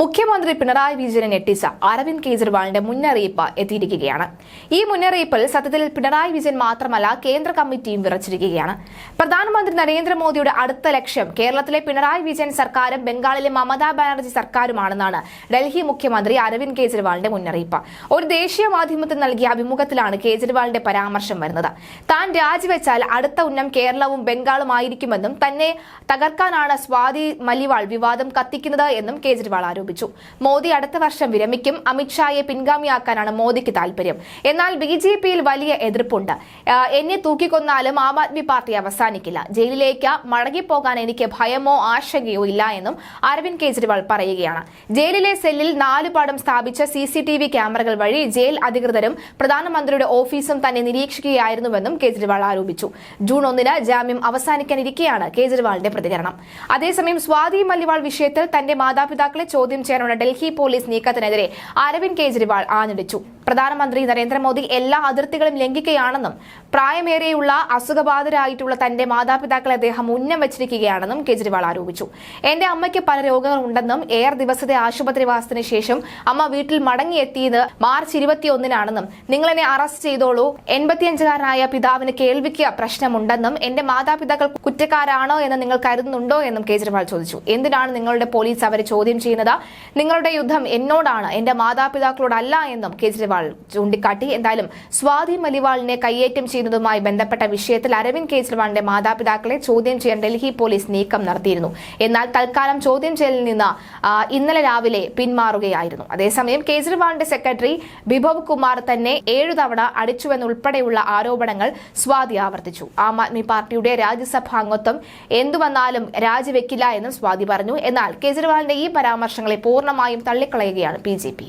മുഖ്യമന്ത്രി പിണറായി വിജയനെ ഞെട്ടിച്ച അരവിന്ദ് കെജ്രിവാളിന്റെ മുന്നറിയിപ്പ് എത്തിയിരിക്കുകയാണ്. ഈ മുന്നറിയിപ്പിൽ സത്യത്തിൽ പിണറായി വിജയൻ മാത്രമല്ല കേന്ദ്ര കമ്മിറ്റിയും വിറച്ചിരിക്കുകയാണ്. പ്രധാനമന്ത്രി നരേന്ദ്രമോദിയുടെ അടുത്ത ലക്ഷ്യം കേരളത്തിലെ പിണറായി വിജയൻ സർക്കാരും ബംഗാളിലെ മമതാ ബാനർജി സർക്കാരുമാണെന്നാണ് ഡൽഹി മുഖ്യമന്ത്രി അരവിന്ദ് കെജ്രിവാളിന്റെ മുന്നറിയിപ്പ്. ഒരു ദേശീയ മാധ്യമത്തിൽ നൽകിയ അഭിമുഖത്തിലാണ് കേജ്രിവാളിന്റെ പരാമർശം വരുന്നത്. താൻ രാജിവെച്ചാൽ അടുത്ത ഉന്നം കേരളവും ബംഗാളും ആയിരിക്കുമെന്നും തന്നെ തകർക്കാനാണ് സ്വാതി മലിവാൾ വിവാദം കത്തിക്കുന്നത് എന്നും കേജ്രിവാൾ ആരോപിച്ചു. മോദി അടുത്ത വർഷം വിരമിക്കും. അമിത്ഷായെ പിൻഗാമിയാക്കാനാണ് മോദിക്ക് താല്പര്യം. എന്നാൽ ബി ജെ പിയിൽ വലിയ എതിർപ്പുണ്ട്. എന്നെ തൂക്കിക്കൊന്നാലും ആം ആദ്മി പാർട്ടി അവസാനിക്കില്ല. ജയിലിലേക്ക് മടങ്ങിപ്പോകാൻ എനിക്ക് ഭയമോ ആശങ്കയോ ഇല്ല എന്നും അരവിന്ദ് കെജ്രിവാൾ പറയുകയാണ്. ജയിലിലെ സെല്ലിൽ നാല് പാടം സ്ഥാപിച്ച സി സി ടി വി ക്യാമറകൾ വഴി ജയിൽ അധികൃതരും പ്രധാനമന്ത്രിയുടെ ഓഫീസും തന്നെ നിരീക്ഷിക്കുകയായിരുന്നുവെന്നും കെജ്രിവാൾ ആരോപിച്ചു. ജൂൺ ഒന്നിന് ജാമ്യം അവസാനിക്കാനിരിക്കെയാണ് കെജ്രിവാളിന്റെ പ്രതികരണം. അതേസമയം സ്വാതി മല്ലിവാൾ വിഷയത്തിൽ തന്റെ മാതാപിതാക്കളെ ചോദ്യം ചെയ്യാനുള്ള ഡൽഹി പോലീസ് നീക്കത്തിനെതിരെ അരവിന്ദ് കെജ്രിവാൾ ആഞ്ഞടിച്ചു. പ്രധാനമന്ത്രി നരേന്ദ്രമോദി എല്ലാ അതിർത്തികളും ലംഘിക്കുകയാണെന്നും പ്രായമേറിയുള്ള അസുഖബാധിതരായിട്ടുള്ള തന്റെ മാതാപിതാക്കളെ അദ്ദേഹം ഉന്നം വെച്ചിരിക്കുകയാണെന്നും കെജ്രിവാൾ ആരോപിച്ചു. എന്റെ അമ്മയ്ക്ക് പല രോഗങ്ങളുണ്ടെന്നും ഏർ ദിവസത്തെ ആശുപത്രിവാസത്തിന് ശേഷം അമ്മ വീട്ടിൽ മടങ്ങിയെത്തിയത് മാർച്ച് ഇരുപത്തിയൊന്നിനാണെന്നും നിങ്ങൾ എന്നെ അറസ്റ്റ് ചെയ്തോളൂ. എൺപത്തിയഞ്ചുകാരനായ പിതാവിന് കേൾവിക്ക് പ്രശ്നമുണ്ടെന്നും എന്റെ മാതാപിതാക്കൾ കുറ്റക്കാരാണോ എന്ന് നിങ്ങൾ കരുതുന്നുണ്ടോ എന്നും കേജ്രിവാൾ ചോദിച്ചു. എന്തിനാണ് നിങ്ങളുടെ പോലീസ് അവരെ ചോദ്യം ചെയ്യുന്നത്? നിങ്ങളുടെ യുദ്ധം എന്നോടാണ് എന്റെ മാതാപിതാക്കളോടല്ല എന്നും കേജ്രിവാൾ ചൂണ്ടിക്കാട്ടി. എന്തായാലും സ്വാതി മലിവാളിനെ കയ്യേറ്റം ചെയ്യുന്നതുമായി ബന്ധപ്പെട്ട വിഷയത്തിൽ അരവിന്ദ് കേജ്രിവാളിന്റെ മാതാപിതാക്കളെ ചോദ്യം ചെയ്യാൻ ഡൽഹി പോലീസ് നീക്കം നടത്തിയിരുന്നു. എന്നാൽ തൽക്കാലം ചോദ്യം ചെയ്യലിൽ നിന്ന് ഇന്നലെ രാവിലെ പിന്മാറുകയായിരുന്നു. അതേസമയം കേജ്രിവാളിന്റെ സെക്രട്ടറി ബിഭവ് കുമാർ തന്നെ ഏഴു തവണ അടിച്ചുവെന്നുൾപ്പെടെയുള്ള ആരോപണങ്ങൾ സ്വാതി ആവർത്തിച്ചു. ആം ആദ്മി പാർട്ടിയുടെ രാജ്യസഭാംഗത്വം എന്തുവന്നാലും എന്തു രാജിവെക്കില്ല എന്നും സ്വാതി പറഞ്ഞു. എന്നാൽ കേജ്രിവാളിന്റെ ഈ പരാമർശങ്ങളെ പൂർണമായും തള്ളിക്കളയുകയാണ് ബി